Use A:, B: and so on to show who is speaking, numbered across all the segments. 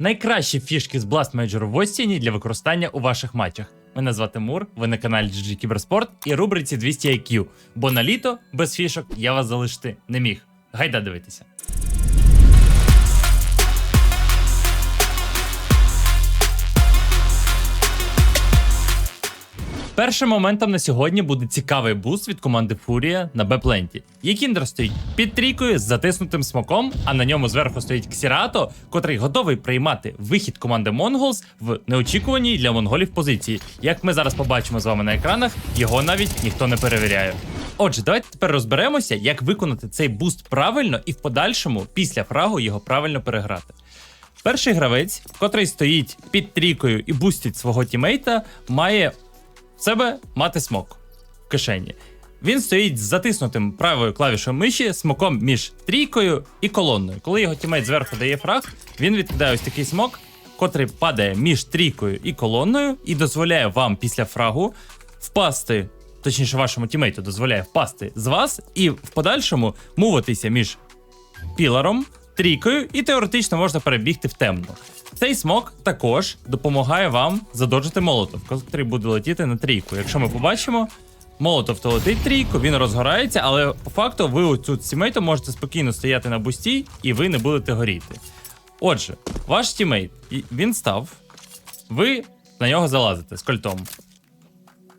A: Найкращі фішки з Blast Major в Остіні для використання у ваших матчах. Мене звати Мур, ви на каналі GG Кіберспорт і рубриці 200 IQ, бо на літо без фішок я вас залишити не міг. Гайда дивитися. Першим моментом на сьогодні буде цікавий буст від команди Фурія на Бепленті. Якіндер стоїть під трійкою з затиснутим смоком, а на ньому зверху стоїть Ксірато, котрий готовий приймати вихід команди Монголс в неочікуваній для монголів позиції. Як ми зараз побачимо з вами на екранах, його навіть ніхто не перевіряє. Отже, давайте тепер розберемося, як виконати цей буст правильно і в подальшому, після фрагу, його правильно переграти. Перший гравець, котрий стоїть під трійкою і бустить свого тімейта, має в себе мати смок в кишені. Він стоїть з затиснутим правою клавішою миші, смоком між трійкою і колонною. Коли його тімейт зверху дає фраг, він відкидає ось такий смок, котрий падає між трійкою і колоною, і дозволяє вам після фрагу впасти, точніше, вашому тімейту дозволяє впасти з вас і в подальшому муватися між піларом, трійкою, і теоретично можна перебігти в темну. Цей смок також допомагає вам задоджити молотов, який буде летіти на трійку. Якщо ми побачимо, молотов то летить трійку, він розгорається, але по факту ви оцю тімейту можете спокійно стояти на бусті, і ви не будете горіти. Отже, ваш тімейт, він став, ви на нього залазите з кольтом.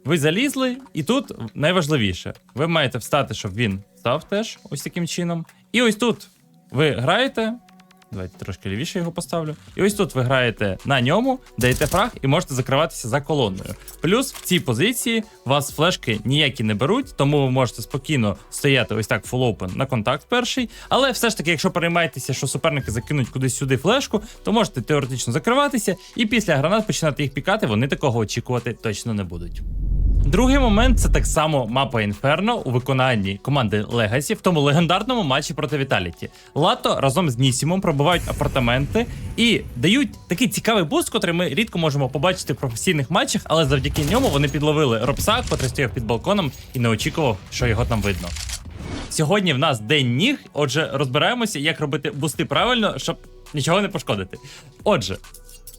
A: Ви залізли, і тут найважливіше, ви маєте встати, щоб він став теж ось таким чином. І ось тут ви граєте. Давайте трошки лівіше його поставлю. І ось тут ви граєте на ньому, даєте фраг і можете закриватися за колоною. Плюс в цій позиції вас флешки ніякі не беруть, тому ви можете спокійно стояти ось так full open на контакт перший. Але все ж таки, якщо переймаєтеся, що суперники закинуть кудись сюди флешку, то можете теоретично закриватися, і після гранат починати їх пікати, вони такого очікувати точно не будуть. Другий момент це так само мапа Інферно у виконанні команди Legacy в тому легендарному матчі проти Віталіті. Лато разом з Нісімом пробивають апартаменти і дають такий цікавий буст, котрий ми рідко можемо побачити в професійних матчах, але завдяки ньому вони підловили Робса, котрий стояв під балконом і не очікував, що його там видно. Сьогодні в нас день ніг, отже, розбираємося, як робити бусти правильно, щоб нічого не пошкодити. Отже,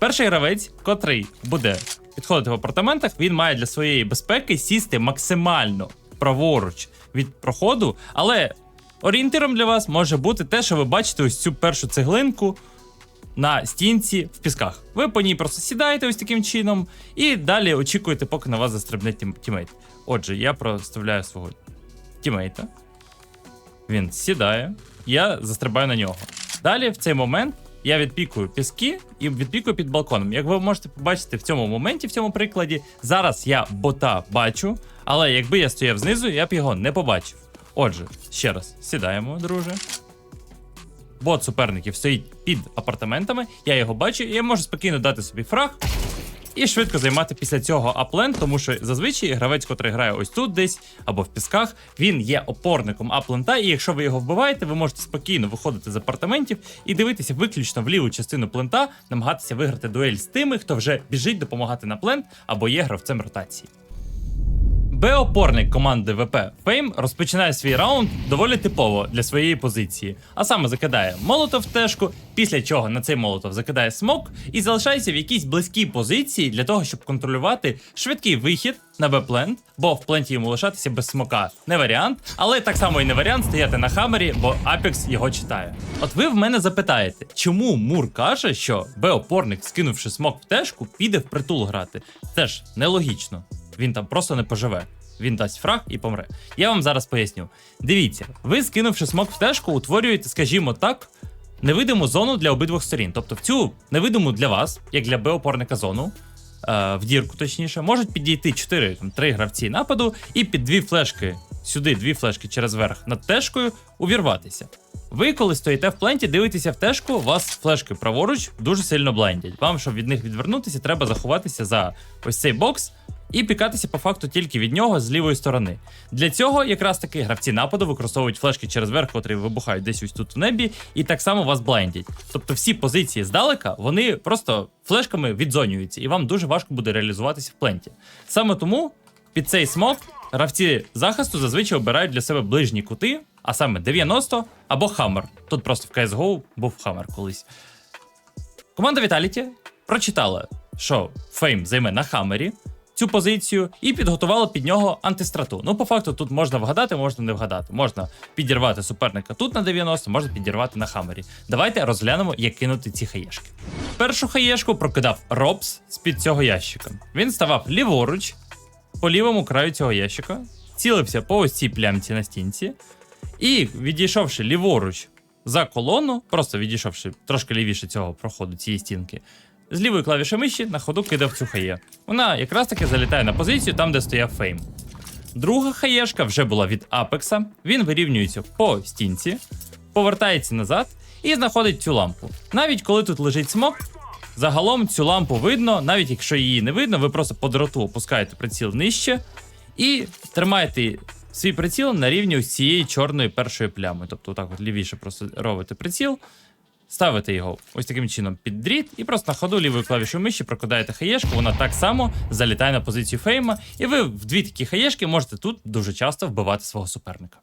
A: перший гравець, котрий буде підходити в апартаментах, він має для своєї безпеки сісти максимально праворуч від проходу, але орієнтиром для вас може бути те, що ви бачите ось цю першу цеглинку на стінці в пісках. Ви по ній просто сідаєте ось таким чином і далі очікуєте, поки на вас застрибне тім- тімейт. Отже, я проставляю свого тімейта. Він сідає, я застрибаю на нього. Далі в цей момент я відпікую піски і відпікую під балконом. Як ви можете побачити в цьому моменті, в цьому прикладі, зараз я бота бачу, але якби я стояв знизу, я б його не побачив. Отже, ще раз сідаємо, друже. Бот суперників стоїть під апартаментами, я його бачу, і я можу спокійно дати собі фраг і швидко займати після цього аплен, тому що зазвичай гравець, котрий грає ось тут десь або в пісках, він є опорником аплента, і якщо ви його вбиваєте, ви можете спокійно виходити з апартаментів і дивитися виключно в ліву частину плента, намагатися виграти дуель з тими, хто вже біжить допомагати на плент або є гравцем ротації. Б-опорник команди ВП Фейм розпочинає свій раунд доволі типово для своєї позиції, а саме закидає молотов в тежку, після чого на цей молотов закидає смок і залишається в якійсь близькій позиції для того, щоб контролювати швидкий вихід на Б-плент, бо в пленті йому лишатися без смока не варіант, але так само і не варіант стояти на хамері, бо Апекс його читає. От ви в мене запитаєте, чому Мур каже, що Б-опорник, скинувши смок в тежку, піде в притул грати? Це ж нелогічно він там просто не поживе. Він дасть фраг і помре. Я вам зараз поясню. Дивіться, ви скинувши смок в тежку, утворюєте, скажімо так, невидиму зону для обидвох сторін. Тобто в цю невидиму для вас, як для Б-опорника зону, е, в дірку точніше, можуть підійти 4 там, 3 гравці нападу і під дві флешки, сюди дві флешки через верх над тежкою, увірватися. Ви, коли стоїте в пленті, дивитеся в тежку, вас флешки праворуч дуже сильно блендять. Вам, щоб від них відвернутися, треба заховатися за ось цей бокс і пікатися по факту тільки від нього з лівої сторони. Для цього якраз таки гравці нападу використовують флешки через верх, котрі вибухають десь ось тут в небі, і так само вас блендять. Тобто всі позиції здалека, вони просто флешками відзонюються, і вам дуже важко буде реалізуватися в пленті. Саме тому під цей смок гравці захисту зазвичай обирають для себе ближні кути, а саме 90 або Хаммер. Тут просто в CSGO був Хаммер колись. Команда Vitality прочитала, що Фейм займе на Хаммері цю позицію і підготувала під нього антистрату. Ну, по факту, тут можна вгадати, можна не вгадати. Можна підірвати суперника тут на 90, можна підірвати на Хаммері. Давайте розглянемо, як кинути ці хаєшки. Першу хаєшку прокидав Робс з-під цього ящика. Він ставав ліворуч по лівому краю цього ящика, цілився по ось цій плямці на стінці, і відійшовши ліворуч за колону, просто відійшовши трошки лівіше цього проходу цієї стінки, з лівої клавіші миші на ходу кидав цю хає. Вона якраз таки залітає на позицію там, де стояв фейм. Друга хаєшка вже була від Апекса. Він вирівнюється по стінці, повертається назад і знаходить цю лампу. Навіть коли тут лежить смок, загалом цю лампу видно, навіть якщо її не видно, ви просто по дроту опускаєте приціл нижче і тримаєте свій приціл на рівні цієї чорної першої плями. Тобто, отак от лівіше просто робите приціл, ставите його ось таким чином під дріт, і просто на ходу лівою клавішою миші прокидаєте хаєшку, вона так само залітає на позицію фейма, і ви в дві такі хаєшки можете тут дуже часто вбивати свого суперника.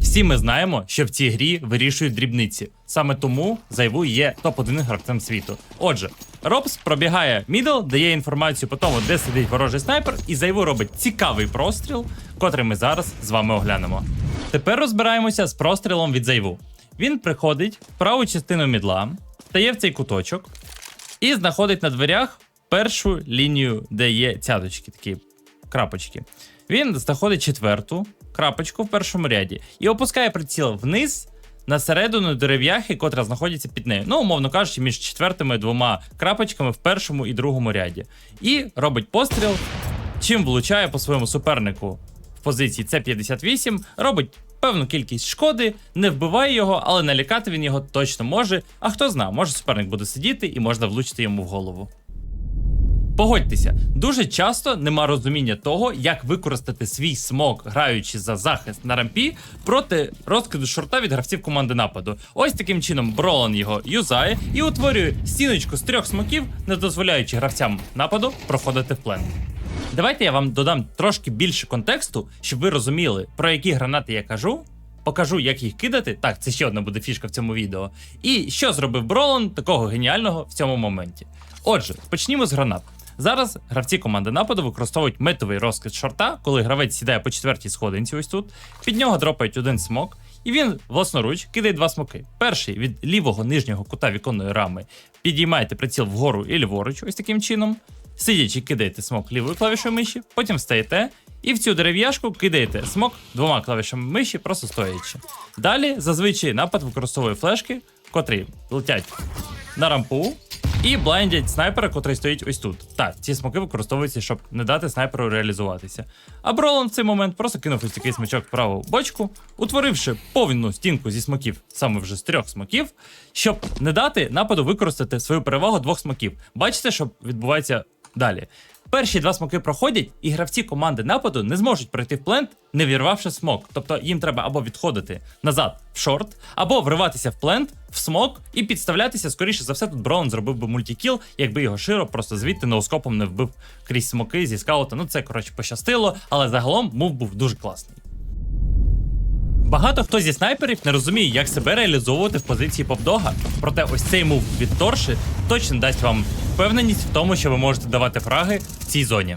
A: Всі ми знаємо, що в цій грі вирішують дрібниці. Саме тому Зайву є топ-1 гравцем світу. Отже, Робс пробігає мідл, дає інформацію по тому, де сидить ворожий снайпер, і Зайву робить цікавий простріл, котрий ми зараз з вами оглянемо. Тепер розбираємося з прострілом від Зайву. Він приходить в праву частину мідла, стає в цей куточок і знаходить на дверях першу лінію, де є цяточки, такі крапочки. Він знаходить четверту крапочку в першому ряді і опускає приціл вниз на середину дерев'яхи, котра знаходиться під нею. Ну, умовно кажучи, між четвертими двома крапочками в першому і другому ряді. І робить постріл, чим влучає по своєму супернику в позиції С58, робить певну кількість шкоди, не вбиває його, але налякати він його точно може. А хто знає, може суперник буде сидіти і можна влучити йому в голову. Погодьтеся, дуже часто нема розуміння того, як використати свій смок, граючи за захист на рампі проти розкиду шорта від гравців команди нападу. Ось таким чином Бролан його юзає і утворює стіночку з трьох смоків, не дозволяючи гравцям нападу проходити в плен. Давайте я вам додам трошки більше контексту, щоб ви розуміли, про які гранати я кажу. Покажу, як їх кидати. Так, це ще одна буде фішка в цьому відео. І що зробив Бролан такого геніального в цьому моменті. Отже, почнімо з гранат. Зараз гравці команди нападу використовують метовий розкид шорта, коли гравець сідає по четвертій сходинці, ось тут. Під нього дропають один смок, і він власноруч кидає два смоки. Перший від лівого нижнього кута віконної рами підіймаєте приціл вгору і ліворуч, ось таким чином. Сидячи, кидаєте смок лівою клавішою миші, потім встаєте і в цю дерев'яшку кидаєте смок двома клавішами миші, просто стоячи. Далі зазвичай напад використовує флешки, котрі летять на рампу. І блайндять снайпера, котрий стоїть ось тут. Так, ці смоки використовуються, щоб не дати снайперу реалізуватися. А Бролан в цей момент просто кинув ось такий смачок в праву бочку, утворивши повну стінку зі смоків, саме вже з трьох смоків, щоб не дати нападу використати свою перевагу двох смоків. Бачите, що відбувається далі. Перші два смоки проходять, і гравці команди нападу не зможуть пройти в плент, не вірвавши смок. Тобто їм треба або відходити назад в шорт, або вриватися в плент, в смок і підставлятися. Скоріше за все, тут Броун зробив би мультикіл, якби його широ просто звідти ноускопом не вбив крізь смоки зі скаута. Ну це коротше пощастило, але загалом мув був дуже класний. Багато хто зі снайперів не розуміє, як себе реалізовувати в позиції попдога. Проте ось цей мув від Торши точно дасть вам впевненість в тому, що ви можете давати фраги в цій зоні.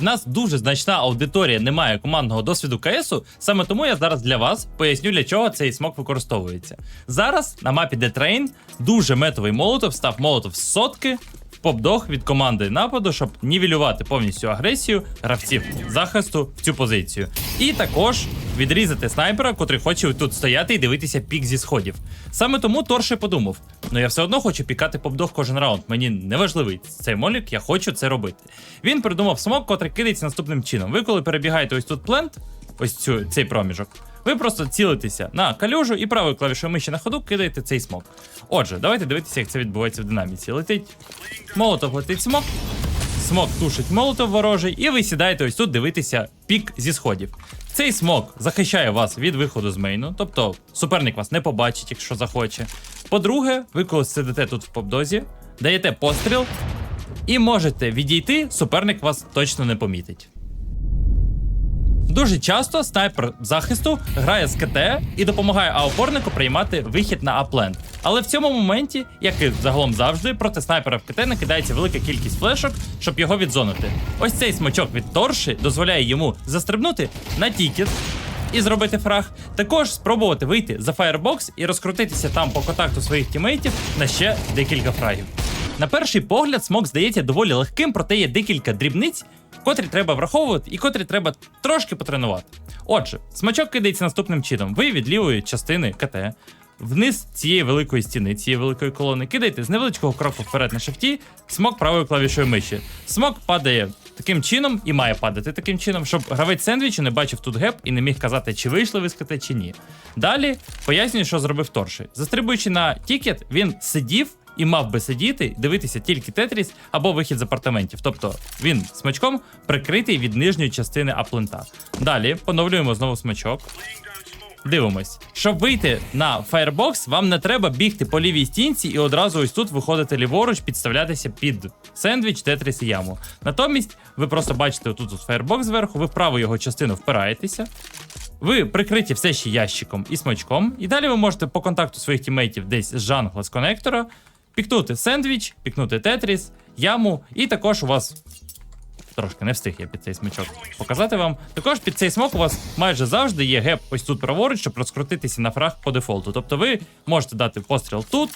A: В нас дуже значна аудиторія не має командного досвіду КСу, саме тому я зараз для вас поясню, для чого цей смок використовується. Зараз на мапі Detrain дуже метовий молотов став молотов з сотки в попдог від команди нападу, щоб нівелювати повністю агресію гравців захисту в цю позицію. І також відрізати снайпера, котрий хоче тут стояти і дивитися пік зі сходів. Саме тому Торше подумав: ну я все одно хочу пікати попдог кожен раунд. Мені не важливий цей молік, я хочу це робити. Він придумав смок, котрий кидається наступним чином. Ви коли перебігаєте ось тут плент, ось цю цей проміжок. Ви просто цілитеся на калюжу і правою клавішою миші на ходу кидаєте цей смок. Отже, давайте дивитися, як це відбувається в динаміці. Летить молотов, летить смок. Смок тушить молотов ворожий, і ви сідаєте ось тут дивитися пік зі сходів. Цей смок захищає вас від виходу з мейну, тобто суперник вас не побачить, якщо захоче. По-друге, ви коли сидите тут в попдозі, даєте постріл і можете відійти, суперник вас точно не помітить. Дуже часто снайпер захисту грає з КТ і допомагає А-опорнику приймати вихід на аплент. Але в цьому моменті, як і загалом завжди, проти снайпера в КТ накидається велика кількість флешок, щоб його відзонити. Ось цей смачок від торші дозволяє йому застрибнути на тікет. І зробити фраг, також спробувати вийти за фаєрбокс і розкрутитися там по контакту своїх тімейтів на ще декілька фрагів. На перший погляд, смок здається доволі легким, проте є декілька дрібниць, котрі треба враховувати і котрі треба трошки потренувати. Отже, смачок кидається наступним чином: ви від лівої частини КТ. Вниз цієї великої стіни, цієї великої колони, кидайте з невеличкого кроку вперед на шифті, смок правою клавішою миші. Смок падає таким чином і має падати таким чином, щоб гравець сендвічу не бачив тут геп і не міг казати, чи вийшли ви чи ні. Далі пояснюю, що зробив торший. Застрибуючи на тікет, він сидів і мав би сидіти, дивитися тільки Тетріс або вихід з апартаментів. Тобто він смачком прикритий від нижньої частини аплента. Далі поновлюємо знову смачок. Дивимось. Щоб вийти на Firebox, вам не треба бігти по лівій стінці і одразу ось тут виходити ліворуч, підставлятися під сендвіч, тетріс і яму. Натомість ви просто бачите отут от Firebox зверху, ви в праву його частину впираєтеся. Ви прикриті все ще ящиком і смачком, і далі ви можете по контакту своїх тімейтів десь з жангла з конектора пікнути сендвіч, пікнути тетріс, яму, і також у вас Трошки не встиг я під цей смичок показати вам. Також під цей смок у вас майже завжди є геп ось тут праворуч, щоб розкрутитися на фраг по дефолту. Тобто ви можете дати постріл тут,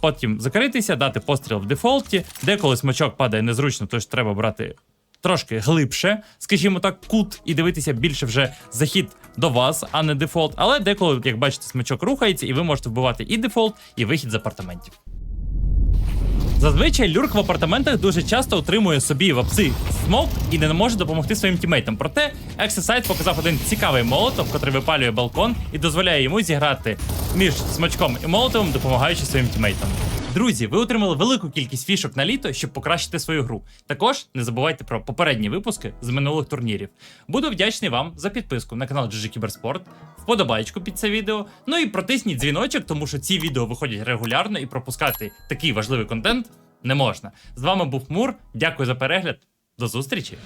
A: потім закритися, дати постріл в дефолті. Деколи смачок падає незручно, тож треба брати трошки глибше, скажімо так, кут, і дивитися більше вже захід до вас, а не дефолт. Але деколи, як бачите, смачок рухається, і ви можете вбивати і дефолт, і вихід з апартаментів. Зазвичай люрк в апартаментах дуже часто отримує собі вапси смок і не може допомогти своїм тімейтам. Проте Exercise показав один цікавий молотов, котрий випалює балкон і дозволяє йому зіграти між смачком і молотовим, допомагаючи своїм тімейтам. Друзі, ви отримали велику кількість фішок на літо, щоб покращити свою гру. Також не забувайте про попередні випуски з минулих турнірів. Буду вдячний вам за підписку на канал GG Кіберспорт, вподобайку під це відео. Ну і протисніть дзвіночок, тому що ці відео виходять регулярно і пропускати такий важливий контент не можна. З вами був Мур. Дякую за перегляд. До зустрічі!